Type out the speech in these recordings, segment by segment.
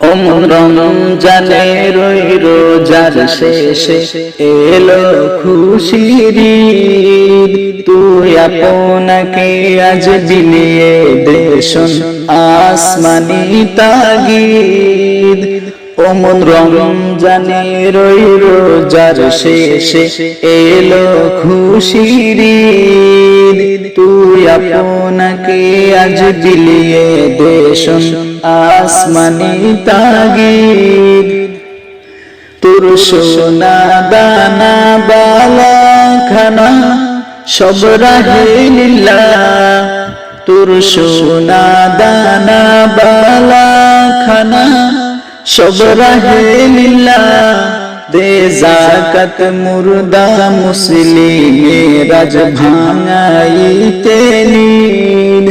অমন রমজানে রই রোজার শেষে এলো খুশির। তুই আপনাকে আজ বিলিয়ে দেশন আসমানি তাগিদ অমন রমজানে রই রোজার শেষে এলো খুশির। তুই আপনাকে আজ বিলিয়ে দেশন আসমানি তাগিদ তোর সোনা দানা বালা খানা সব রাহে লীলা তোর সোনা দানা বালা খানা সব রাহে লীলা দে জাকাত মুর্দা মুসলিমে রাজ ভাঙাইতে নীল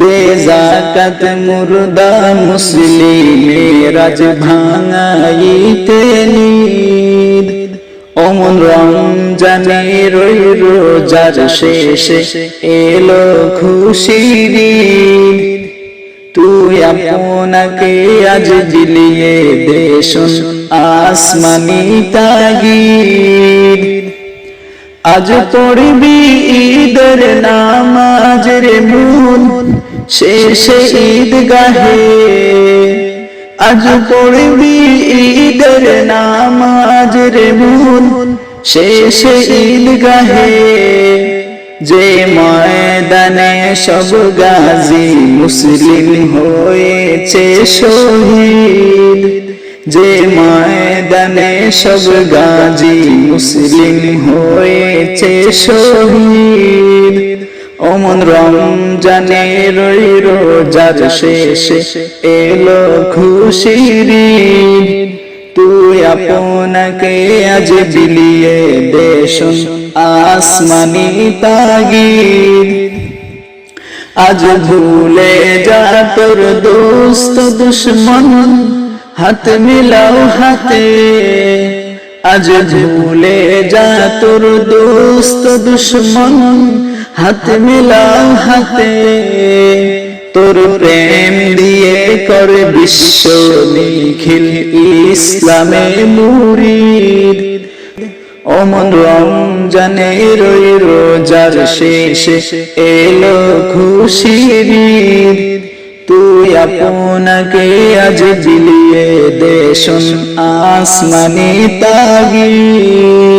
দে জাকাত মুর্দা মুসলিমে রাজ ভাঙাইতে নীল অমন রমজানে রই রোজার শেষে এলো খুশির। তুই আপনাকে আজ দিলিয়ে দেশন আসমানি তাগিদ আজ পড়বি ঈদের নামাজ রে মন শেষে ঈদ গাহে আজ পড়বি ঈদের নামাজ রে মন শেষে ঈদ গাহে যে ময়দানে সব গাজী মুসলিম হয়েছে শহীদ, যে ময়দানে সব গাজী মুসলিম হয়েছে শহীদ অমন রমজানে রই রোজার শেষে এলো খুশির। তুই আপনাকে আজ বিলিয়ে দেশন আসমানি তাগিদ। আজ ভুলে যা তোর দোস্ত দুশ্মন, হাত মিলাও হাতে। আজ ভুলে যা তোর দোস্ত দুশ্মন হাত মিলাও হাতে। তোর প্রেম দিয়ে কর বিশ্ব নিখিল ইসলামে মুরিদ। অমন রমজানে রই রোজার শেষে এলো খুশির আপনাকে আজ বিলিয়ে দেশন আসমানি তাগিদ।